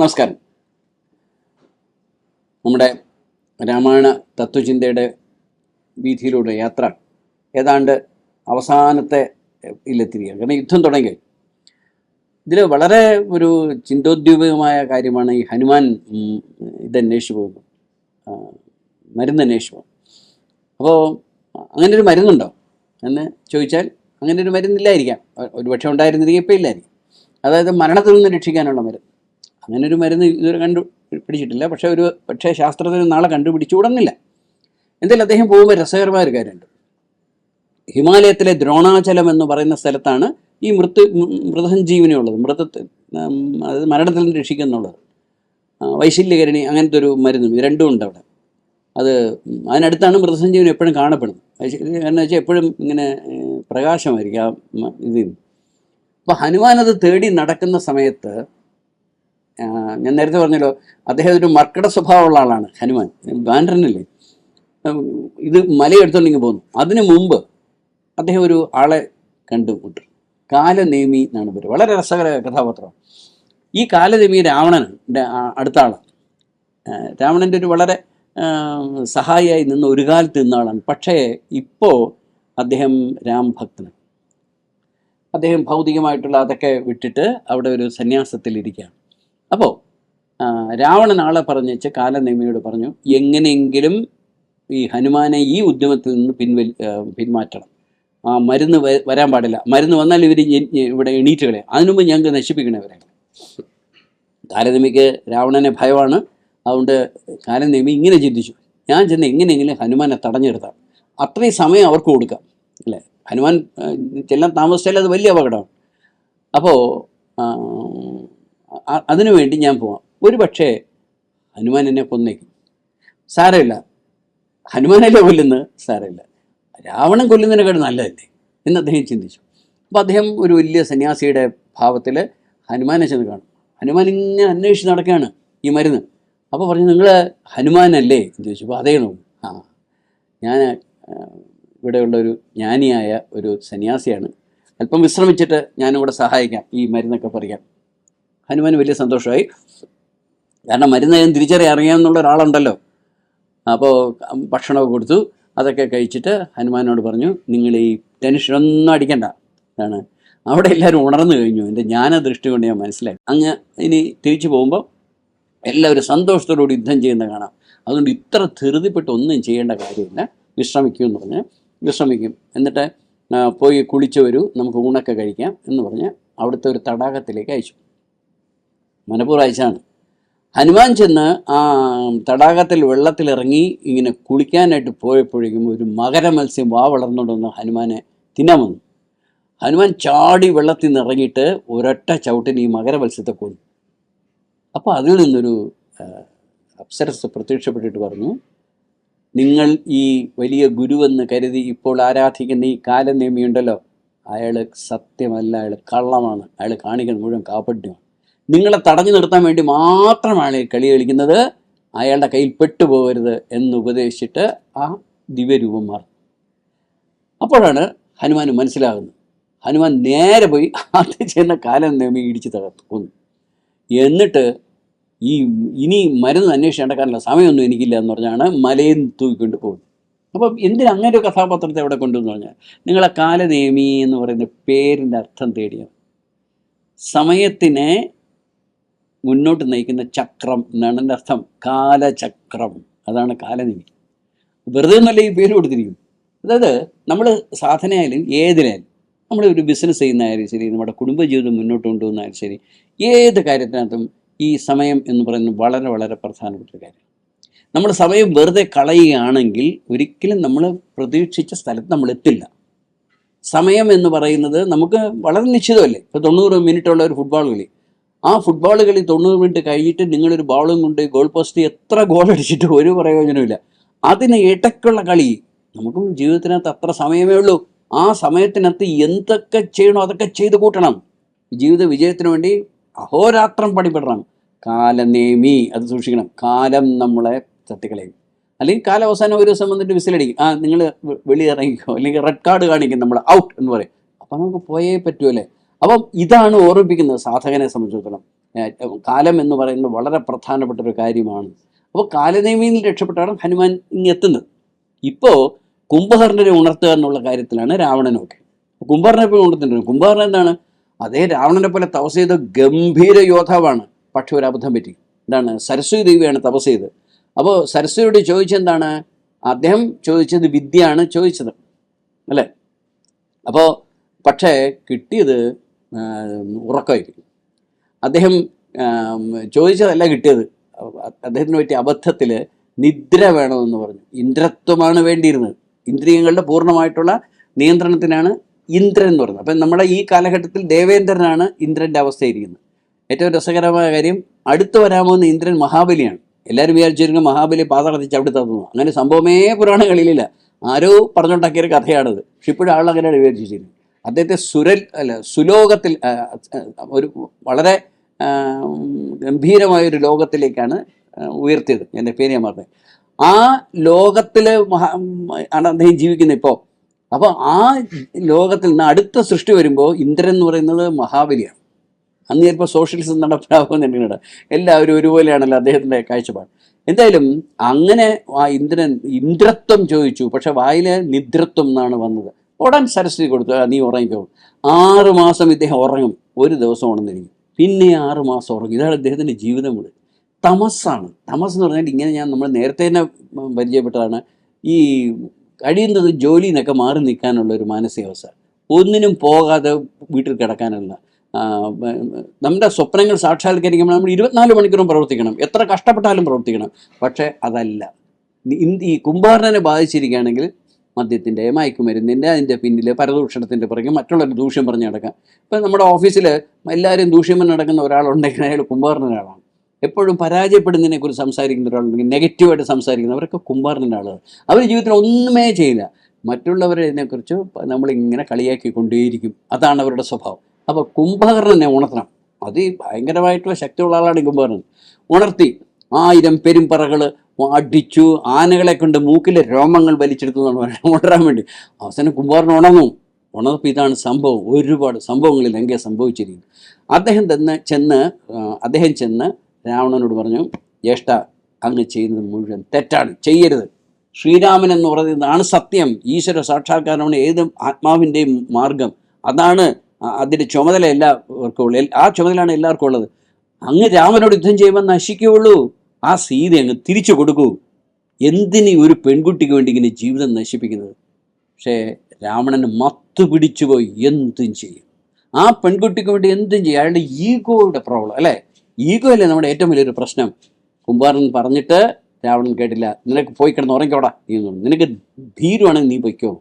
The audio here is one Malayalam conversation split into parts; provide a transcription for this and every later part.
നമസ്കാരം. നമ്മുടെ രാമായണ തത്വചിന്തയുടെ വീതിയിലൂടെ യാത്ര ഏതാണ്ട് അവസാനത്തെ ഇല്ലെത്തിരിക്കുകയാണ് കാരണം യുദ്ധം തുടങ്ങി. ഇതിൽ വളരെ ഒരു ചിന്തോദ്ദീപകമായ കാര്യമാണ് ഈ ഹനുമാൻ ഇതന്വേഷിച്ചു പോകുന്നത്. മരുന്ന് അന്വേഷിച്ചു പോകും അപ്പോൾ അങ്ങനെ ഒരു മരുന്നുണ്ടോ? എന്ന് ചോദിച്ചാൽ അങ്ങനെ ഒരു മരുന്നില്ലായിരിക്കാം. ഒരുപക്ഷെ ഉണ്ടായിരുന്നിരിക്കും ഇപ്പം ഇല്ലായിരിക്കും. അതായത് മരണത്തിൽ നിന്ന് രക്ഷിക്കാനുള്ള മരുന്ന്. അങ്ങനെ ഒരു മരുന്ന് ഇതുവരെ കണ്ടു പിടിച്ചിട്ടില്ല. പക്ഷേ ഒരു പക്ഷേ ശാസ്ത്രത്തിന് നാളെ കണ്ടുപിടിച്ചുകൂടുന്നില്ല എന്തായാലും അദ്ദേഹം പോകുമ്പോൾ രസകരമായ ഒരു കാര്യമുണ്ട്. ഹിമാലയത്തിലെ ദ്രോണാചലം എന്ന് പറയുന്ന സ്ഥലത്താണ് ഈ മൃത്യു മൃതസഞ്ജീവനി ഉള്ളത്. മൃതത്തിൽ അതായത് മരണത്തിൽ നിന്ന് രക്ഷിക്കുന്നുള്ളത്. വൈശല്യകരണി അങ്ങനത്തെ ഒരു മരുന്നും രണ്ടും ഉണ്ട് അവിടെ. അത് അതിനടുത്താണ് മൃതസഞ്ജീവനി എപ്പോഴും കാണപ്പെടുന്നത്. കാരണം വെച്ചാൽ എപ്പോഴും ഇങ്ങനെ പ്രകാശമായിരിക്കും ആ ഇതിൽ അപ്പോൾ ഹനുമാൻ അത് തേടി നടക്കുന്ന സമയത്ത് ഞാൻ നേരത്തെ പറഞ്ഞല്ലോ അദ്ദേഹം ഒരു മർക്കട സ്വഭാവമുള്ള ആളാണ് ഹനുമാൻ. ബാൻഡ്രനല്ലേ? ഇത് മലയെടുത്തോണ്ടെങ്കിൽ പോകുന്നു അതിനു മുമ്പ് അദ്ദേഹം ഒരു ആളെ കണ്ടുമുട്ടും. കാലനേമി എന്നാണ് പേര്. വളരെ രസകര കഥാപാത്രം. ഈ കാലനേമി രാവണന്റെ അടുത്ത ആളാണ്. രാവണന്റെ ഒരു വളരെ സഹായിയായി നിന്ന് ഒരു കാലത്ത് നിന്ന ആളാണ്. പക്ഷേ ഇപ്പോൾ അദ്ദേഹം രാം ഭക്തനാണ്. അദ്ദേഹം ഭൗതികമായിട്ടുള്ള അതൊക്കെ വിട്ടിട്ട് അവിടെ ഒരു സന്യാസത്തിലിരിക്കുകയാണ്. അപ്പോൾ രാവണൻ ആളെ പറഞ്ഞേച്ച് കാലനേമിയോട് പറഞ്ഞു എങ്ങനെയെങ്കിലും ഈ ഹനുമാനെ ഈ ഉദ്യമത്തിൽ നിന്ന് പിൻവലി പിന്മാറ്റണം. ആ മരുന്ന് വരാൻ പാടില്ല. മരുന്ന് വന്നാൽ ഇവർ ഇവിടെ എണീറ്റ് കളയും. അതിനുമുമ്പ് ഞങ്ങൾക്ക് നശിപ്പിക്കണവരെ കാലനേമിക്ക് രാവണനെ ഭയമാണ്. അതുകൊണ്ട് കാലനേമി ഇങ്ങനെ ചിന്തിച്ചു. ഞാൻ ചെന്ന് എങ്ങനെയെങ്കിലും ഹനുമാനെ തടഞ്ഞു നിർത്താം അത്രയും സമയം അവർക്ക് കൊടുക്കാം. അല്ലേ? ഹനുമാൻ ചെല്ലാൻ താമസിച്ചാൽ അത് വലിയ അപകടമാണ്. അപ്പോൾ അതിനു വേണ്ടി ഞാൻ പോവാം. ഒരു പക്ഷേ ഹനുമാൻ എന്നെ കൊന്നേക്കും. സാരമില്ല. ഹനുമാനല്ലേ കൊല്ലുന്നത്? സാരമില്ല. രാവണൻ കൊല്ലുന്നതിനേക്കാൾ നല്ലതല്ലേ? എന്ന് അദ്ദേഹം ചിന്തിച്ചു. അപ്പോൾ അദ്ദേഹം ഒരു വലിയ സന്യാസിയുടെ ഭാവത്തിൽ ഹനുമാനെ ചെന്ന് കാണും. ഹനുമാൻ ഇങ്ങനെ അന്വേഷിച്ച് നടക്കുകയാണ് ഈ മരുന്ന്. അപ്പോൾ പറഞ്ഞു നിങ്ങൾ ഹനുമാനല്ലേ? എന്ന് ചോദിച്ചു. അപ്പോൾ അതേ നോക്കും. ആ ഞാൻ ഇവിടെയുള്ള ഒരു ജ്ഞാനിയായ ഒരു സന്യാസിയാണ്. അല്പം വിശ്രമിച്ചിട്ട് ഞാനിവിടെ സഹായിക്കാം. ഈ മരുന്നൊക്കെ പറിക്കാൻ. ഹനുമാൻ വലിയ സന്തോഷമായി. കാരണം മരുന്ന് ഞാൻ തിരിച്ചറിയാൻ അറിയാമെന്നുള്ള ഒരാളുണ്ടല്ലോ. അപ്പോൾ ഭക്ഷണമൊക്കെ കൊടുത്തു. അതൊക്കെ കഴിച്ചിട്ട് ഹനുമാനോട് പറഞ്ഞു നിങ്ങൾ ഈ ടെൻഷനൊന്നും അടിക്കണ്ട. ഇതാണ്. അവിടെ എല്ലാവരും ഉണർന്നു കഴിഞ്ഞു. എന്റെ ജ്ഞാന ദൃഷ്ടി കൊണ്ട് ഞാൻ മനസ്സിലായി. അങ്ങ് ഇനി തിരിച്ചു പോകുമ്പോൾ എല്ലാവരും സന്തോഷത്തോടുകൂടി യുദ്ധം ചെയ്യുന്ന കാണാം. അതുകൊണ്ട് ഇത്ര ധൃതിപ്പെട്ട് ഒന്നും ചെയ്യേണ്ട കാര്യമില്ല. വിശ്രമിക്കൂ എന്ന് പറഞ്ഞ് വിശ്രമിക്കും. എന്നിട്ട് പോയി കുളിച്ചു വരൂ. നമുക്ക് ഊണൊക്കെ കഴിക്കാം എന്ന് പറഞ്ഞ് അവിടുത്തെ ഒരു തടാകത്തിലേക്ക് അയച്ചു. മനപ്പൂർവം അയച്ചാണ്. ഹനുമാൻ ചെന്ന് ആ തടാകത്തിൽ വെള്ളത്തിലിറങ്ങി ഇങ്ങനെ കുളിക്കാനായിട്ട് പോയപ്പോഴേക്കും ഒരു മകര മത്സ്യം വാ വളർന്നുകൊണ്ടുവന്ന് ഹനുമാനെ തിന്നാൻ വന്നു. ഹനുമാൻ ചാടി വെള്ളത്തിൽ നിന്ന് ഇറങ്ങിയിട്ട് ഒരൊറ്റ ചവിട്ടിന് ഈ മകര മത്സ്യത്തെ കൊന്നു. അപ്പോൾ അതിൽ നിന്നൊരു അപ്സരസ് പ്രത്യക്ഷപ്പെട്ടിട്ട് പറഞ്ഞു നിങ്ങൾ ഈ വലിയ ഗുരുവെന്ന് കരുതി ഇപ്പോൾ ആരാധിക്കുന്ന ഈ കാലനേമിയുണ്ടല്ലോ അയാൾ സത്യമല്ല അയാൾ കള്ളമാണ്. അയാൾ കാണിക്കുന്നത് മുഴുവൻ കാപ്പട്യമാണ് നിങ്ങളെ തടഞ്ഞു നിർത്താൻ വേണ്ടി മാത്രമാണ് ഈ കളി കളിക്കുന്നത്. അയാളുടെ കയ്യിൽ പെട്ടുപോകരുത് എന്ന് ഉപദേശിച്ചിട്ട് ആ ദിവ്യരൂപം മാറി അപ്പോഴാണ് ഹനുമാൻ മനസ്സിലാകുന്നത്. ഹനുമാൻ നേരെ പോയി ആദ്യം ചെന്ന കാലം നേമി ഇടിച്ച് തകർത്തു. കൊന്നു. എന്നിട്ട് ഈ ഇനി മരുന്ന് അന്വേഷിക്കേണ്ട കാരണം സമയമൊന്നും എനിക്കില്ല എന്ന് പറഞ്ഞാണ് മലയും തൂക്കിക്കൊണ്ട് പോകുന്നത്. അപ്പം എന്തിനാ അങ്ങനെ ഒരു കഥാപാത്രത്തെ അവിടെ കൊണ്ടുവന്ന് പറഞ്ഞാൽ നിങ്ങളെ കാലനേമി എന്ന് പറയുന്ന പേരിന്റെ അർത്ഥം തേടിയാണ്. സമയത്തിനെ മുന്നോട്ട് നയിക്കുന്ന ചക്രം എന്നാണ് എന്റെ അർത്ഥം. കാലചക്രം. അതാണ് കാലനിധി. വെറുതെ ഒന്നല്ല ഈ പേര് കൊടുത്തിരിക്കും. അതായത് നമ്മൾ സാധനയായാലും ഏതിനായാലും നമ്മൾ ഒരു ബിസിനസ് ചെയ്യുന്നതായാലും ശരി നമ്മുടെ കുടുംബജീവിതം മുന്നോട്ട് കൊണ്ടുപോകുന്നതായാലും ശരി ഏത് കാര്യത്തിനകത്തും ഈ സമയം എന്ന് പറയുന്നത് വളരെ വളരെ പ്രധാനപ്പെട്ട ഒരു കാര്യം. നമ്മൾ സമയം വെറുതെ കളയുകയാണെങ്കിൽ ഒരിക്കലും നമ്മൾ പ്രതീക്ഷിച്ച സ്ഥലത്ത് നമ്മൾ എത്തില്ല. സമയം എന്ന് പറയുന്നത് നമുക്ക് വളരെ നിശ്ചിതമല്ലേ? ഇപ്പോൾ തൊണ്ണൂറ് മിനിറ്റുള്ള ഒരു ഫുട്ബോൾ കളി. ആ ഫുട്ബോൾ കളി തൊണ്ണൂറ് മിനിറ്റ് കഴിഞ്ഞിട്ട് നിങ്ങളൊരു ബോളും കൊണ്ട് ഗോൾ പോസ്റ്റ് എത്ര ഗോൾ അടിച്ചിട്ട് ഒരു പ്രയോജനമില്ല അതിന് ഇടയ്ക്കുള്ള കളി. നമുക്കും ജീവിതത്തിനകത്ത് അത്ര സമയമേ ഉള്ളൂ. ആ സമയത്തിനകത്ത് എന്തൊക്കെ ചെയ്യണോ അതൊക്കെ ചെയ്ത് കൂട്ടണം. ജീവിത വിജയത്തിന് വേണ്ടി അഹോരാത്രം പണിപ്പെടണം. കാലനേമി അത് സൂക്ഷിക്കണം. കാലം നമ്മളെ തട്ടിക്കളയും. അല്ലെങ്കിൽ കാലം അവസാനം ഒരു ദിവസം വന്നിട്ട് വിസിലടിക്കും. ആ നിങ്ങൾ വെളിയിറങ്ങിക്കോ. അല്ലെങ്കിൽ റെഡ് കാർഡ് കാണിക്കും നമ്മൾ ഔട്ട് എന്ന് പറയും. അപ്പം നമുക്ക് പോയേ പറ്റുമല്ലേ അപ്പം ഇതാണ് ഓർമ്മിപ്പിക്കുന്നത് സാധകനെ സംബന്ധിച്ചിടത്തോളം. കാലം എന്ന് പറയുന്നത് വളരെ പ്രധാനപ്പെട്ട ഒരു കാര്യമാണ്. അപ്പോൾ കാലനേമിയിൽ രക്ഷപ്പെട്ടാണ് ഹനുമാൻ ഇങ്ങെത്തുന്നത്. ഇപ്പോൾ കുംഭകർണനെ ഉണർത്തുക എന്നുള്ള കാര്യത്തിലാണ് രാവണനൊക്കെ. കുംഭകർണനെ പോയി ഉണർത്തുന്നുണ്ട് കുംഭകർണൻ എന്താണ്? അതേ രാവണനെ പോലെ തപസ് ചെയ്ത ഗംഭീര യോദ്ധാവാണ്. പക്ഷെ ഒരു അബദ്ധം പറ്റി. എന്താണ് സരസ്വതി ദേവിയാണ് തപസ് ചെയ്തത്. അപ്പോൾ സരസ്വതിയോട് ചോദിച്ചെന്താണ്? അദ്ദേഹം ചോദിച്ചത് വിദ്യയാണ് ചോദിച്ചത്. അല്ലേ? അപ്പോൾ പക്ഷേ കിട്ടിയത് ഉറക്കമായിരിക്കും. അദ്ദേഹം ചോദിച്ചതല്ല കിട്ടിയത്. അദ്ദേഹത്തിന് പറ്റിയ അബദ്ധത്തിൽ നിദ്ര വേണമെന്ന് പറഞ്ഞു. ഇന്ദ്രത്വമാണ് വേണ്ടിയിരുന്നത്. ഇന്ദ്രിയങ്ങളുടെ പൂർണമായിട്ടുള്ള നിയന്ത്രണത്തിനാണ് ഇന്ദ്രൻ എന്ന് പറയുന്നത് അപ്പം നമ്മുടെ ഈ കാലഘട്ടത്തിൽ ദേവേന്ദ്രനാണ് ഇന്ദ്രന്റെ അവസ്ഥയിരിക്കുന്നത് ഏറ്റവും രസകരമായ കാര്യം അടുത്ത് വരാമെന്ന് ഇന്ദ്രൻ മഹാബലിയാണ്. എല്ലാവരും വിചാരിച്ചിരുന്ന മഹാബലി പാതാളത്തിൽ അവിടെ തന്നു. അങ്ങനെ സംഭവമേ പുരാണങ്ങളിലില്ല. ആരോ പറഞ്ഞുണ്ടാക്കിയൊരു കഥയാണത്. പക്ഷെ ഇപ്പോഴും ആളങ്ങനെയാണ് വിചാരിച്ചിരിക്കുന്നത്. അദ്ദേഹത്തെ സുരൽ അല്ല സുലോകത്തിൽ ഒരു വളരെ ഗംഭീരമായൊരു ലോകത്തിലേക്കാണ് ഉയർത്തിയത്. എന്റെ പേര് ഞാൻ പറഞ്ഞത് ആ ലോകത്തിൽ ആണ് അദ്ദേഹം ജീവിക്കുന്നത് ഇപ്പോൾ അപ്പോൾ ആ ലോകത്തിൽ നിന്ന് അടുത്ത സൃഷ്ടി വരുമ്പോൾ ഇന്ദ്രൻ എന്ന് പറയുന്നത് മഹാബലിയാണ്. അന്ന് ചിലപ്പോൾ സോഷ്യലിസം നടപ്പിലാവുമെന്ന് എനിക്കുണ്ട് എല്ലാവരും ഒരുപോലെയാണല്ലോ അദ്ദേഹത്തിന്റെ കാഴ്ചപ്പാട്. എന്തായാലും അങ്ങനെ ആ ഇന്ദ്രൻ ഇന്ദ്രത്വം ചോദിച്ചു. പക്ഷെ വായിലെ നിദ്രത്വം എന്നാണ് വന്നത്. ഉടൻ സരസ്വതി കൊടുത്തു നീ ഉറങ്ങിക്കോ. ആറ് മാസം ഇദ്ദേഹം ഉറങ്ങും. ഒരു ദിവസം ഉണർന്നിരിക്കും. പിന്നെ ആറ് മാസം ഉറങ്ങും. ഇതാണ് ഇദ്ദേഹത്തിന്റെ ജീവിതം കൂടെ തമസ്സാണ്. തമസ് എന്ന് പറഞ്ഞാൽ ഇങ്ങനെ ഞാൻ നമ്മൾ നേരത്തെ തന്നെ പരിചയപ്പെട്ടതാണ്. ഈ കഴിയുന്നത് ജോലി എന്നൊക്കെ മാറി നിൽക്കാനുള്ള ഒരു മാനസികാവസ്ഥ ഒന്നിനും പോകാതെ വീട്ടിൽ കിടക്കാനുള്ള നമ്മുടെ സ്വപ്നങ്ങൾ സാക്ഷാത്കരിക്കുമ്പോൾ നമ്മൾ ഇരുപത്തിനാല് മണിക്കൂറും പ്രവർത്തിക്കണം. എത്ര കഷ്ടപ്പെട്ടാലും പ്രവർത്തിക്കണം. പക്ഷേ അതല്ല. ഈ കുംഭാരനെ ബാധിച്ചിരിക്കുകയാണെങ്കിൽ മദ്യത്തിന്റെ മയക്കുമരുന്നിന്റെ അതിന്റെ പിന്നിൽ പരദൂഷണത്തിന്റെ പുറകെ മറ്റുള്ളവർ ദൂഷ്യം പറഞ്ഞ് നടക്കാം. ഇപ്പം നമ്മുടെ ഓഫീസിൽ എല്ലാവരും ദൂഷ്യം പറഞ്ഞ് നടക്കുന്ന ഒരാളുണ്ടെങ്കിൽ അയാൾ കുംഭാറിന ഒരാളാണ് എപ്പോഴും പരാജയപ്പെടുന്നതിനെക്കുറിച്ച് സംസാരിക്കുന്ന ഒരാളുണ്ടെങ്കിൽ നെഗറ്റീവായിട്ട് സംസാരിക്കുന്ന അവരൊക്കെ കുംഭാരന്റെ ആളുകൾ അവർ ജീവിതത്തിൽ ഒന്നുമേ ചെയ്യില്ല. മറ്റുള്ളവരെ ഇതിനെക്കുറിച്ച് നമ്മളിങ്ങനെ കളിയാക്കിക്കൊണ്ടേയിരിക്കും. അതാണ് അവരുടെ സ്വഭാവം. അപ്പോൾ കുംഭകർണനെ ഉണർത്തണം. അത് ഭയങ്കരമായിട്ടുള്ള ശക്തിയുള്ള ആളാണ് കുംഭകർണൻ. ഉണർത്തി ആയിരം പെരുമ്പറകൾ അടിച്ചു ആനകളെ കൊണ്ട് മൂക്കിലെ രോമങ്ങൾ വലിച്ചെടുത്തു ഉണരാൻ വേണ്ടി. അവസാനം കുമാറിന് ഉണർന്നു ഉണർപ്പ് ഇതാണ് സംഭവം. ഒരുപാട് സംഭവങ്ങളിൽ എങ്കിൽ സംഭവിച്ചിരിക്കുന്നു. അദ്ദേഹം തന്നെ ചെന്ന് അദ്ദേഹം ചെന്ന് രാവണനോട് പറഞ്ഞു ജ്യേഷ്ഠ അങ്ങ് ചെയ്യുന്നത് മുഴുവൻ തെറ്റാണ്. ചെയ്യരുത്. ശ്രീരാമൻ എന്ന് പറയുന്നതാണ് സത്യം. ഈശ്വര സാക്ഷാത്കാരമാണ് ഏത് ആത്മാവിന്റെയും മാർഗം. അതാണ് അതിന്റെ ചുമതല എല്ലാവർക്കും ഉള്ളത്. ആ ചുമതലയാണ് എല്ലാവർക്കും ഉള്ളത്. അങ്ങ് രാമനോട് യുദ്ധം ചെയ്യുമ്പോൾ നശിക്കുകയുള്ളൂ. ആ സീത അങ്ങ് തിരിച്ചു കൊടുക്കൂ. എന്തിന് ഒരു പെൺകുട്ടിക്ക് വേണ്ടി ഇങ്ങനെ ജീവിതം നശിപ്പിക്കുന്നത്? പക്ഷേ രാവണന് മത്തു പിടിച്ചുപോയി എന്തും ചെയ്യും. ആ പെൺകുട്ടിക്ക് വേണ്ടി എന്തും ചെയ്യും. അയാളുടെ ഈഗോയുടെ പ്രോബ്ലം അല്ലേ? ഈഗോ അല്ലേ നമ്മുടെ ഏറ്റവും വലിയൊരു പ്രശ്നം. കുമ്പാരൻ പറഞ്ഞിട്ട് രാവണൻ കേട്ടില്ല. നിനക്ക് പോയി കിടന്ന് ഉറങ്ങിക്കോടാ. നീ നിനക്ക് ധീരമാണെങ്കിൽ നീ പൊയ്ക്കോ.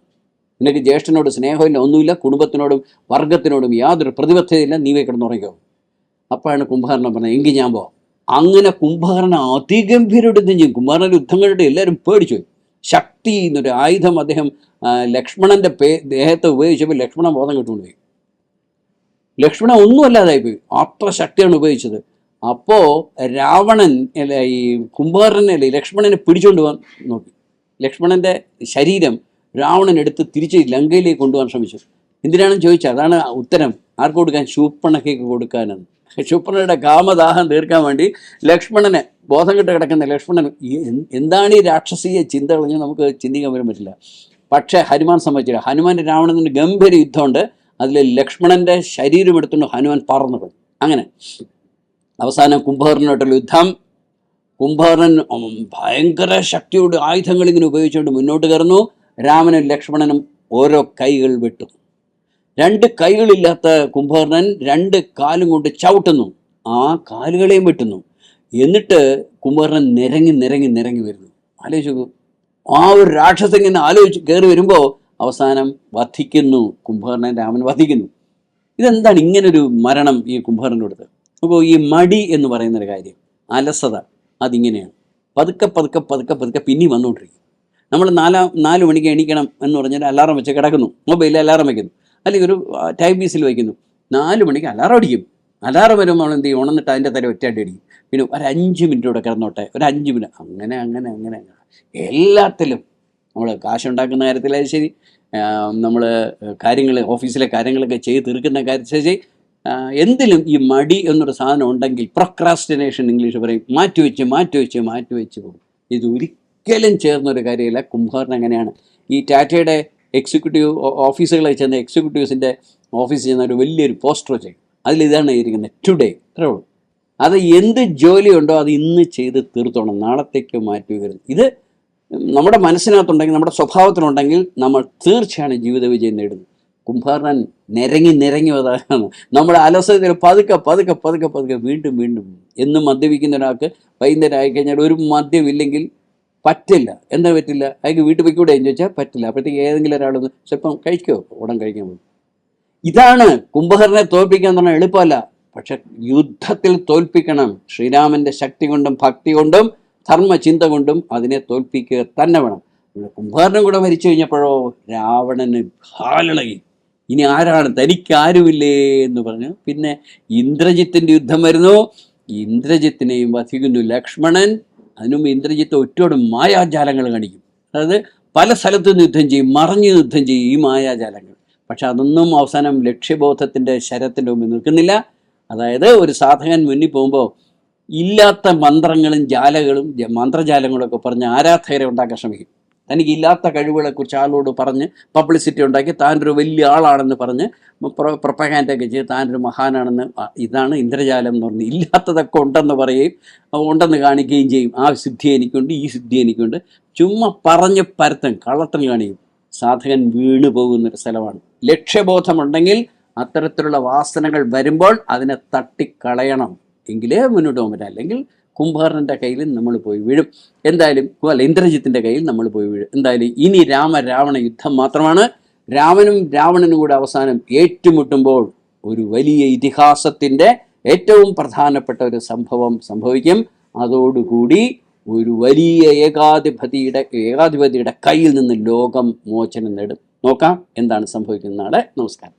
നിനക്ക് ജ്യേഷ്ഠനോട് സ്നേഹമില്ല ഒന്നുമില്ല. കുടുംബത്തിനോടും വർഗത്തിനോടും യാതൊരു പ്രതിബദ്ധതയില്ല. നീ പോയി കിടന്ന് ഉറങ്ങിക്കോ. അപ്പോഴാണ് കുംഭകർണൻ പറഞ്ഞത് എങ്കിൽ ഞാൻ പോവാം. അങ്ങനെ കുംഭകർണൻ അതിഗംഭീരമായിട്ട് യുദ്ധം ചെയ്യും? കണ്ടിട്ട് എല്ലാവരും പേടിച്ചു. ശക്തി എന്നൊരു ആയുധം അദ്ദേഹം ലക്ഷ്മണന്റെ പേ ദേഹത്തെ ഉപയോഗിച്ചപ്പോൾ ലക്ഷ്മണൻ ബോധം കിട്ടുകൊണ്ടുപോയി ലക്ഷ്മണൻ ഒന്നുമല്ലാതായി പോയി. അത്ര ശക്തിയാണ് ഉപയോഗിച്ചത്. അപ്പോൾ രാവണൻ അല്ല ഈ അല്ലെ ലക്ഷ്മണനെ പിടിച്ചുകൊണ്ട് പോകാൻ നോക്കി. ലക്ഷ്മണന്റെ ശരീരം രാവണൻ എടുത്ത് തിരിച്ച് ലങ്കയിലേക്ക് കൊണ്ടുപോകാൻ ശ്രമിച്ചു. എന്തിനാണെന്ന് ചോദിച്ചാൽ അതാണ് ഉത്തരം. ആർക്ക് കൊടുക്കാൻ? ശൂപ്പണക്കേക്ക് കൊടുക്കാനെന്ന് ശൂപ്പണയുടെ കാമദാഹം തീർക്കാൻ വേണ്ടി ലക്ഷ്മണനെ ബോധം കെട്ട് കിടക്കുന്ന ലക്ഷ്മണൻ എന്താണ് ഈ രാക്ഷസീയ ചിന്തകളെന്ന് നമുക്ക് ചിന്തിക്കാൻ വരാൻ പറ്റില്ല. പക്ഷേ ഹനുമാൻ സംബന്ധിച്ചില്ല ഹനുമാൻ രാവണന് ഗംഭീര യുദ്ധമുണ്ട്. അതിൽ ലക്ഷ്മണന്റെ ശരീരം എടുത്തുകൊണ്ട് ഹനുമാൻ പറന്നു പോയി. അങ്ങനെ. അവസാനം കുംഭകർണനായിട്ടുള്ള യുദ്ധം. കുംഭകർണൻ ഭയങ്കര ശക്തിയോട് ആയുധങ്ങൾ ഇങ്ങനെ ഉപയോഗിച്ചുകൊണ്ട് മുന്നോട്ട് കയറുന്നു. രാമനും ലക്ഷ്മണനും ഓരോ കൈകൾ വെട്ടു. രണ്ട് കൈകളില്ലാത്ത കുംഭകർണൻ രണ്ട് കാലും കൊണ്ട് ചവിട്ടുന്നു. ആ കാലുകളെയും വെട്ടുന്നു. എന്നിട്ട് കുംഭകർണൻ നിരങ്ങി നിരങ്ങി നിരങ്ങി വരുന്നു. ആലോചിച്ചു ആ ഒരു രാക്ഷസൻ ഇങ്ങനെ ആലോചിച്ച് കയറി വരുമ്പോൾ അവസാനം വധിക്കുന്നു. കുംഭകർണൻ രാമൻ വധിക്കുന്നു. ഇതെന്താണ് ഇങ്ങനൊരു മരണം ഈ കുംഭകർണന്റെ അടുത്ത്? അപ്പോൾ ഈ മടി എന്ന് പറയുന്ന ഒരു കാര്യം. അലസത. അതിങ്ങനെയാണ്. പതുക്കെ പതുക്കെ പതുക്കെ പതുക്കെ പിന്നെയും വന്നുകൊണ്ടിരിക്കും നമ്മൾ നാലാം നാല് മണിക്ക് എണീക്കണം എന്ന് പറഞ്ഞാൽ അലാറം വെച്ച് കിടക്കുന്നു. മൊബൈലിൽ അലാറം വയ്ക്കുന്നു അല്ലെങ്കിൽ ഒരു ടൈം പീസിൽ വയ്ക്കുന്നു. നാല് മണിക്ക് അലാറം അടിക്കും. അലാറം വരുമ്പോൾ നമ്മൾ എന്ത് ചെയ്യും? ഉണന്നിട്ട് അതിന്റെ തല ഒറ്റയടി അടിക്കും. പിന്നെ ഒരു അഞ്ച് മിനിറ്റ് കൂടെ കിടന്നോട്ടെ. ഒരു അഞ്ച് മിനിറ്റ് അങ്ങനെ അങ്ങനെ അങ്ങനെ അങ്ങനെ. എല്ലാത്തിലും നമ്മൾ കാശുണ്ടാക്കുന്ന കാര്യത്തിലായാലും ശരി. നമ്മൾ കാര്യങ്ങൾ ഓഫീസിലെ കാര്യങ്ങളൊക്കെ ചെയ്ത് തീർക്കുന്ന കാര്യത്തിൽ ശരി. എന്തിലും ഈ മടി എന്നൊരു സാധനം ഉണ്ടെങ്കിൽ പ്രൊക്രാസ്റ്റിനേഷൻ ഇംഗ്ലീഷ് പറയും. മാറ്റിവെച്ച് മാറ്റിവെച്ച് മാറ്റിവെച്ച് പോകും. ഇത് ഒരിക്കലും ചേർന്നൊരു കാര്യമില്ല. കുംഭകർണൻ അങ്ങനെയാണ്. ഈ ടാറ്റയുടെ എക്സിക്യൂട്ടീവ് ഓഫീസുകളിൽ ചെന്ന എക്സിക്യൂട്ടീവ്സിന്റെ ഓഫീസിൽ ചെന്ന ഒരു വലിയൊരു പോസ്റ്റർ ചെയ്യും അതിൽ ഇതാണ് ഇരിക്കുന്നത് ടുഡേ അത്രേ ഉള്ളൂ. അത് എന്ത് ജോലിയുണ്ടോ അത് ഇന്ന് ചെയ്ത് തീർത്തോണം. നാളത്തേക്ക് മാറ്റി വരുന്നു. ഇത് നമ്മുടെ മനസ്സിനകത്തുണ്ടെങ്കിൽ നമ്മുടെ സ്വഭാവത്തിനുണ്ടെങ്കിൽ നമ്മൾ തീർച്ചയായും ജീവിത വിജയം നേടുന്നത് കുംഭാരൻ നിരങ്ങി നിരങ്ങി അതാണ് നമ്മുടെ അലസതയിൽ പതുക്കെ പതുക്കെ പതുക്കെ പതുക്കെ വീണ്ടും വീണ്ടും എന്നും മദ്യപിക്കുന്ന ഒരാൾക്ക് വൈകുന്നേരം ആയിക്കഴിഞ്ഞാൽ ഒരു മദ്യമില്ലെങ്കിൽ പറ്റില്ല. എന്താ പറ്റില്ല? അയാൾക്ക് വീട്ടിൽ പോയിക്കൂടെ എന്ന് ചോദിച്ചാൽ പറ്റില്ല. അപ്പോഴത്തേക്ക് ഏതെങ്കിലും ഒരാളൊന്ന് ചിലപ്പം കഴിക്കുമോ ഉടൻ കഴിക്കാൻ പോകും ഇതാണ് കുംഭകരനെ തോൽപ്പിക്കാൻ പറഞ്ഞാൽ എളുപ്പമല്ല. പക്ഷെ യുദ്ധത്തിൽ തോൽപ്പിക്കണം. ശ്രീരാമന്റെ ശക്തി കൊണ്ടും ഭക്തി കൊണ്ടും ധർമ്മചിന്ത കൊണ്ടും അതിനെ തോൽപ്പിക്കുക തന്നെ വേണം. കുംഭകരനും കൂടെ മരിച്ചു കഴിഞ്ഞപ്പോഴോ രാവണന് ഹാലിളകി. ഇനി ആരാണ്? തനിക്ക് ആരുമില്ലേ എന്ന് പറഞ്ഞു. പിന്നെ ഇന്ദ്രജിത്തിന്റെ യുദ്ധം വരുന്നു. ഇന്ദ്രജിത്തിനെയും വധിക്കുന്നു ലക്ഷ്മണൻ. അതിനുമുമ്പ് ഇന്ദ്രജിത്ത് ഒറ്റോട് മായാജാലങ്ങൾ കാണിക്കും. അതായത് പല സ്ഥലത്ത് യുദ്ധം ചെയ്യും മറിഞ്ഞ് യുദ്ധം ചെയ്യും ഈ മായാജാലങ്ങൾ. പക്ഷെ അതൊന്നും അവസാനം ലക്ഷ്യബോധത്തിന്റെ ശരത്തിന്റെ മുമ്പിൽ നിൽക്കുന്നില്ല. അതായത് ഒരു സാധകൻ മുന്നിൽ പോകുമ്പോൾ ഇല്ലാത്ത മന്ത്രങ്ങളും ജാലകളും മന്ത്രജാലങ്ങളൊക്കെ പറഞ്ഞ് ആരാധകരെ ഉണ്ടാക്കാൻ ശ്രമിക്കും. തനിക്ക് ഇല്ലാത്ത കഴിവുകളെക്കുറിച്ച് ആളോട് പറഞ്ഞ് പബ്ലിസിറ്റി ഉണ്ടാക്കി താനൊരു വലിയ ആളാണെന്ന് പറഞ്ഞ് പ്രൊപ്പഹാൻഡൊക്കെ ചെയ്ത് താനൊരു മഹാനാണെന്ന് ഇതാണ് ഇന്ദ്രജാലം എന്ന് പറഞ്ഞ് ഇല്ലാത്തതൊക്കെ ഉണ്ടെന്ന് പറയുകയും ഉണ്ടെന്ന് കാണിക്കുകയും ചെയ്യും. ആ സിദ്ധി എനിക്കുണ്ട് ഈ സിദ്ധി എനിക്കുണ്ട്. ചുമ്മാ പറഞ്ഞ് പരത്തും കള്ളത്തിൽ കാണിക്കും. സാധകൻ വീണു പോകുന്നൊരു സ്ഥലമാണ്. ലക്ഷ്യബോധമുണ്ടെങ്കിൽ അത്തരത്തിലുള്ള വാസനകൾ വരുമ്പോൾ അതിനെ തട്ടിക്കളയണം. എങ്കിലേ മുന്നോട്ട് പോകാൻ അല്ലെങ്കിൽ കുംഭകർണന്റെ കയ്യിൽ നമ്മൾ പോയി വീഴും. എന്തായാലും അല്ല ഇന്ദ്രജിത്തിന്റെ കയ്യിൽ നമ്മൾ പോയി വീഴും. എന്തായാലും ഇനി രാമ രാവണ യുദ്ധം മാത്രമാണ്. രാമനും രാവണനും കൂടെ അവസാനം ഏറ്റുമുട്ടുമ്പോൾ ഒരു വലിയ ഇതിഹാസത്തിന്റെ ഏറ്റവും പ്രധാനപ്പെട്ട ഒരു സംഭവം സംഭവിക്കും. അതോടുകൂടി ഒരു വലിയ ഏകാധിപതിയുടെ ഏകാധിപതിയുടെ കയ്യിൽ നിന്ന് ലോകം മോചനം നേടും. നോക്കാം എന്താണ് സംഭവിക്കുന്നത് നാളെ നമസ്കാരം.